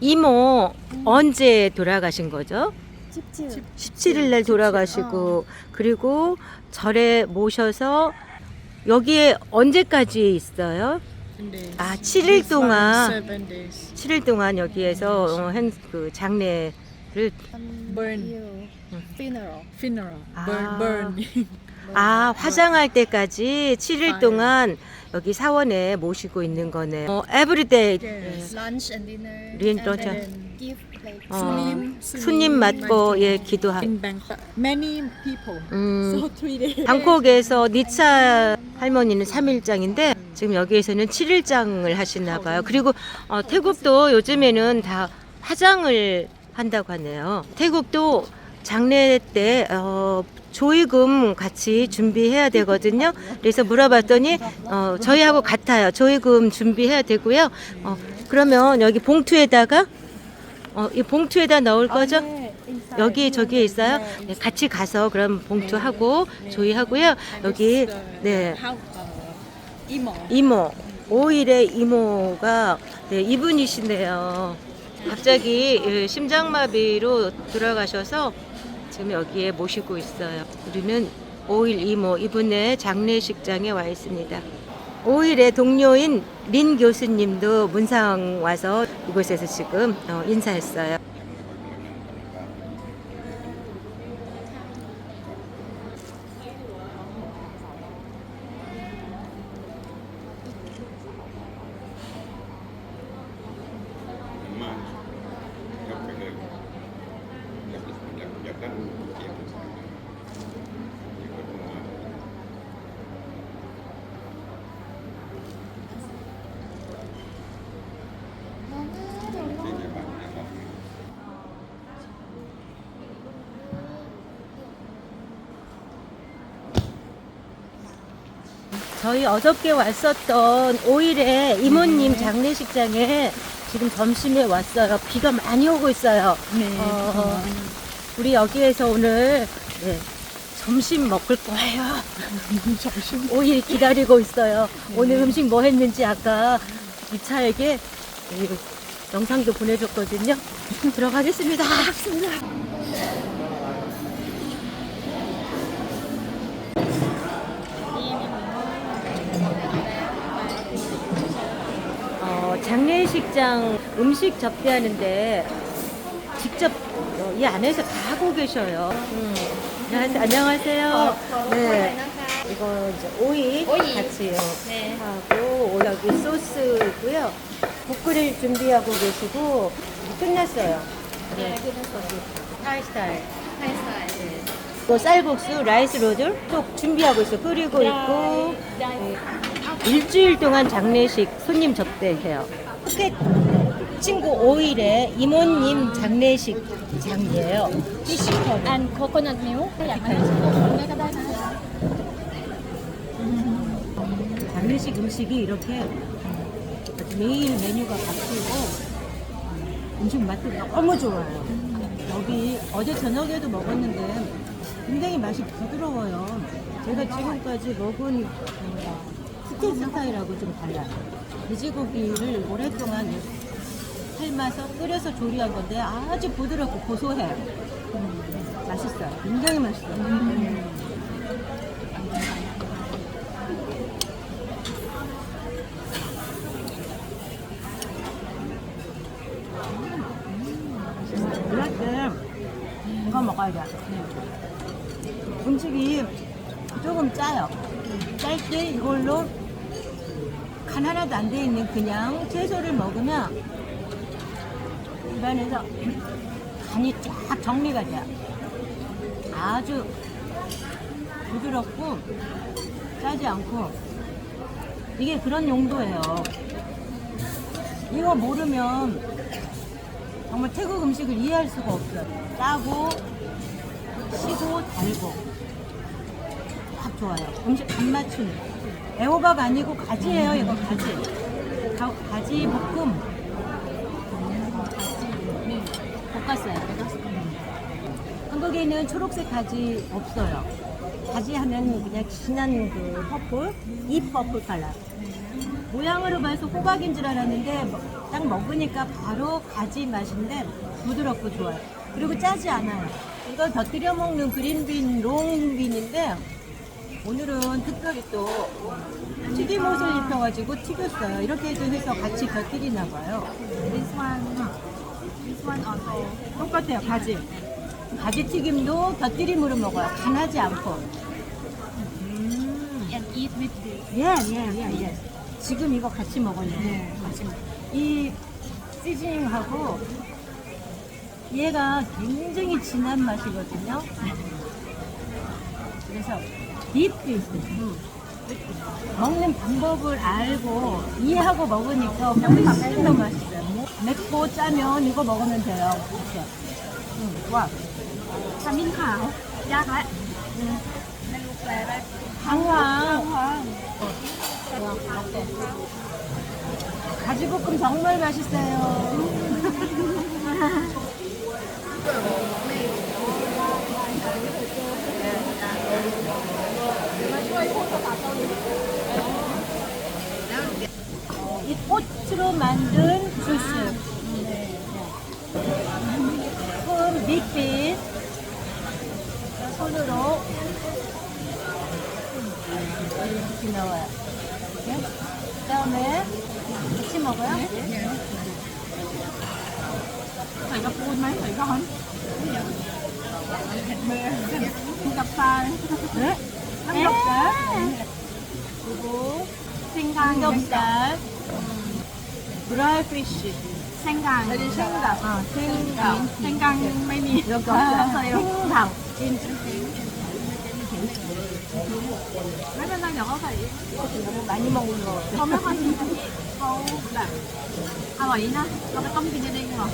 이모 언제 돌아가신 거죠? 17. 17일 날 돌아가시고 그리고 절에 모셔서 여기에 언제까지 있어요? 아, 7일 동안. Seven days. 7일 동안 여기에서 어, 행, 그 장례를 Burn. Funeral. Funeral. 아. Burn. Burn. 아 화장할 때까지 7일 아, 동안 여기 사원에 모시고 있는 거네. 어, everyday yes. Lunch and dinner. Rin- and 그렇죠. then give like 어, 손님, 손님 맞고 예 기도하. In Bangkok, many people. 음, So three days. 방콕에서 니차 할머니는 3일장인데 지금 여기에서는 7일장을 하시나 봐요. 그리고 어, 태국도 요즘에는 다 화장을 한다고 하네요. 태국도 장례 때 어, 조의금 같이 준비해야 되거든요. 그래서 물어봤더니 어, 저희하고 같아요. 조의금 준비해야 되고요. 어, 그러면 여기 봉투에다가 어, 이 봉투에다 넣을 거죠? 여기 저기에 있어요. 네, 같이 가서 그럼 봉투하고 조이하고요. 여기 네 이모. 이모 5일에 이모가 네, 이분이시네요. 갑자기 예, 심장마비로 돌아가셔서 지금 여기에 모시고 있어요. 우리는 5일 이모 이분의 장례식장에 와 있습니다. 5일의 동료인 린 교수님도 문상 와서 이곳에서 지금 어, 인사했어요. 저희 어저께 왔었던 5일에 이모님 장례식장에 지금 점심에 왔어요. 비가 많이 오고 있어요. 네. 어, 우리 여기에서 오늘 네, 점심 먹을 거예요. 점심. 5일 기다리고 있어요. 오늘 음식 뭐 했는지 아까 이차에게 이 영상도 보내줬거든요. 들어가겠습니다. 어, 장례식장 음식 접대하는데 직접 어, 이 안에서 다 하고 계셔요. 음. 안녕하세요. 안녕하세요. 네. 이거 이제 오이, 오이. 같이요. 네. 하고 여기 소스고요. 국끓일 준비하고 계시고 끝났어요. 네, 그래서 타이 스타일. Thai style. 이거 쌀국수, 라이스 로들 또 준비하고 있어. 끓이고 있고 네. 일주일 동안 장례식 손님 접대해요. 푸켓 친구 5일에 이모님 장례식 장이에요. And coconut 네, 음. 장례식 음식이 이렇게 음, 매일 메뉴가 바뀌고 음, 음식 맛도 너무 좋아요. 여기 어제 저녁에도 먹었는데 굉장히 맛이 부드러워요. 제가 지금까지 먹은 스테이크 스타일하고 좀 달라요. 돼지고기를 오랫동안 삶아서 끓여서 조리한 건데 아주 부드럽고 고소해요. 음, 맛있어요. 굉장히 맛있어요. 음. 때 이거 먹어야 돼. 음식이 조금 짜요. 짤 때 이걸로 간 하나도 안 돼 있는 그냥 채소를 먹으면 입안에서 간이 쫙 정리가 돼요. 아주 부드럽고 짜지 않고 이게 그런 용도예요. 이거 모르면 정말 태국 음식을 이해할 수가 없어요. 짜고, 시고, 달고. 딱 좋아요. 음식 안 맞추는. 애호박 아니고 가지예요, 이거 가지. 가, 가지 볶음. 네, 볶았어요. 한국에는 초록색 가지 없어요. 가지 하면 그냥 진한 그 퍼플, 이 퍼플 컬러. 모양으로 봐서 호박인 줄 알았는데 뭐딱 먹으니까 바로 가지 맛인데 부드럽고 좋아요. 그리고 짜지 않아요. 이거 곁들여 먹는 그린빈 롱빈인데 오늘은 특별히 또 튀김옷을 입혀가지고 튀겼어요. 이렇게 해서 같이 곁들이나 봐요. This one, this one also. 똑같아요. 가지. 가지 튀김도 곁들임으로 먹어요. 간하지 않고. And eat with this. 예, 예, 예, 예. 지금 이거 같이 먹어요. 네, 같이 먹. 이 시즈닝하고 얘가 굉장히 진한 맛이거든요. 그래서 딥도 있어요. 먹는 방법을 알고 이해하고 먹으니까 훨씬 더 맛있어요. 뭐 맵고 짜면 이거 먹으면 돼요. 이렇게. 음, 와. Hả? Đây lục lệ đây. 강황. 가지볶음 정말 맛있어요. 이 꽃으로 만든 주스. 금 밑빛 손으로 이렇게 나와요. 이렇게. 그다음에 같이 먹어요. Con Thịt bê Gặp sai 네. 삼겹살. 그리고 삼겹살. 드라이 피쉬. 생강. 생강. 아, 생강. 생강 mấy miếng 이렇게 없어요. 생강. Mấy bên đây nhỏ thầy 너무 많이 먹는 거 같아요. Không mấy con Câu làm À vậy nó Nó cái tấm kia đi nhưng mà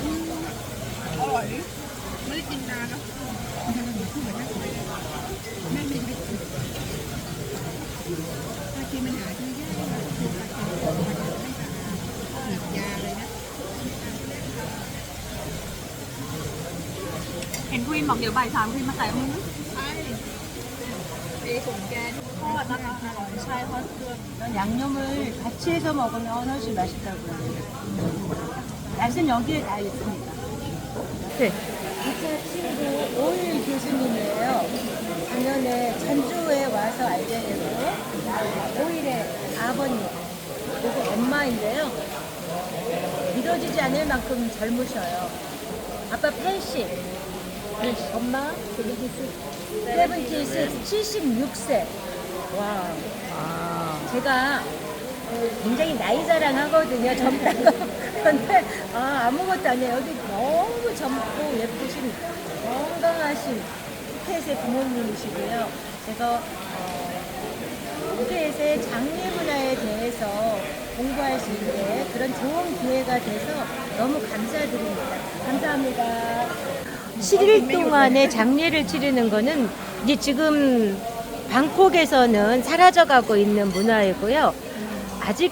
Mới đi ra đó ห็น ควีนบอกเดี๋ยวบ่ายสามควีนมาใส่มือใช่เอ้ผมแกทอดนะคะอร่อยใช่ทอดเครื่อง 이런 양념을 같이 해서 먹으면 훨씬 맛있다고요. 맛은 여기에 다 있습니다. 네. 이차 친구 오일 교수님이에요. 작년에 전주에 와서 알게 되고 오일의 아버님 그리고 엄마인데요. 믿어지지 않을 만큼 젊으셔요. 아빠 80, 엄마 76, 76세. 와. 제가 굉장히 나이 자랑하거든요. 젊다고. 그런데 아, 아무것도 아니에요. 여기 너무 젊고 예쁘신 건강하신 푸켓의 부모님이시고요. 제가 어, 푸켓의 장례 문화에 대해서 공부할 수 있는 그런 좋은 기회가 돼서 너무 감사드립니다. 감사합니다. 7일 동안의 장례를 치르는 거는 이제 지금 방콕에서는 사라져가고 있는 문화이고요. 아직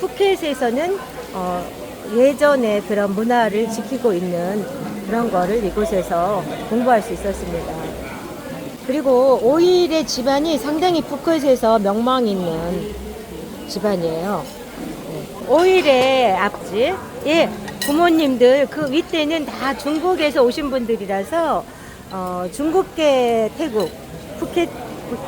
푸켓에서는 어, 예전의 그런 문화를 지키고 있는 그런 거를 이곳에서 공부할 수 있었습니다. 그리고 오일의 집안이 상당히 푸켓에서 명망 있는 집안이에요. 네. 오일의 아버지, 예, 부모님들 그 윗대는 다 중국에서 오신 분들이라서 어, 중국계 태국 푸켓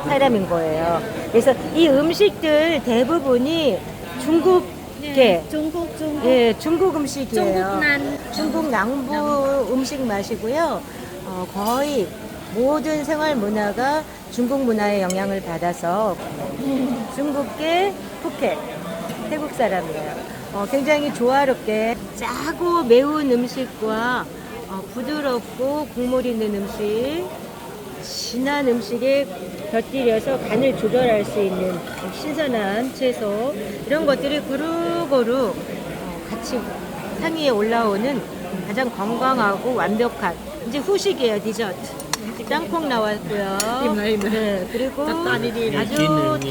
사람인 거예요. 그래서 이 음식들 대부분이 중국계, 중국, 중국. 예, 중국 음식이에요. 중국 난. 중국 남부 음식 맛이고요. 어, 거의 모든 생활 문화가 중국 문화의 영향을 받아서 중국계 푸켓 태국 사람이에요. 어, 굉장히 조화롭게 짜고 매운 음식과 어, 부드럽고 국물 있는 음식, 진한 음식에 곁들여서 간을 조절할 수 있는 신선한 채소 이런 것들이 고루고루 어, 같이 상위에 올라오는 가장 건강하고 완벽한 이제 후식이에요 디저트. 땅콩 나왔고요. 임나, 임나. 네, 그리고. 아주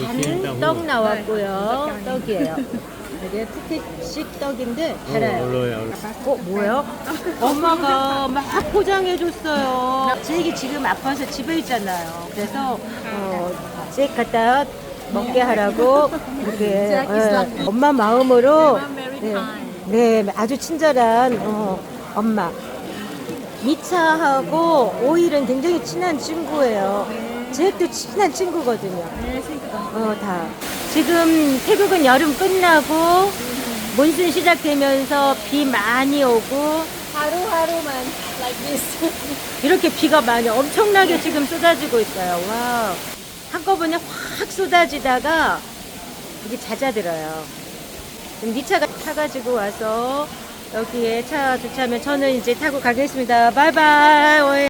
단 떡 나왔고요. 떡이에요 이게 푸켓식 떡인데 달아요 어, 뭐야? 엄마가 막 포장해줬어요. 제기 지금 아파서 집에 있잖아요. 그래서, 어, 제 갖다 먹게 하라고, 이렇게, 예, 엄마 마음으로, 네, 네, 아주 친절한 어, 엄마. 미차하고 오일은 굉장히 친한 친구예요. 쟤도 친한 친구거든요. 어, 다. 지금 태국은 여름 끝나고 몬순 시작되면서 비 많이 오고 하루하루만 like this. 이렇게 비가 많이 엄청나게 지금 쏟아지고 있어요. 와. 한꺼번에 확 쏟아지다가 이게 잦아들어요. 지금 네 차가 타가지고 와서 여기에 차 주차하면 저는 이제 타고 가겠습니다. 바이바이.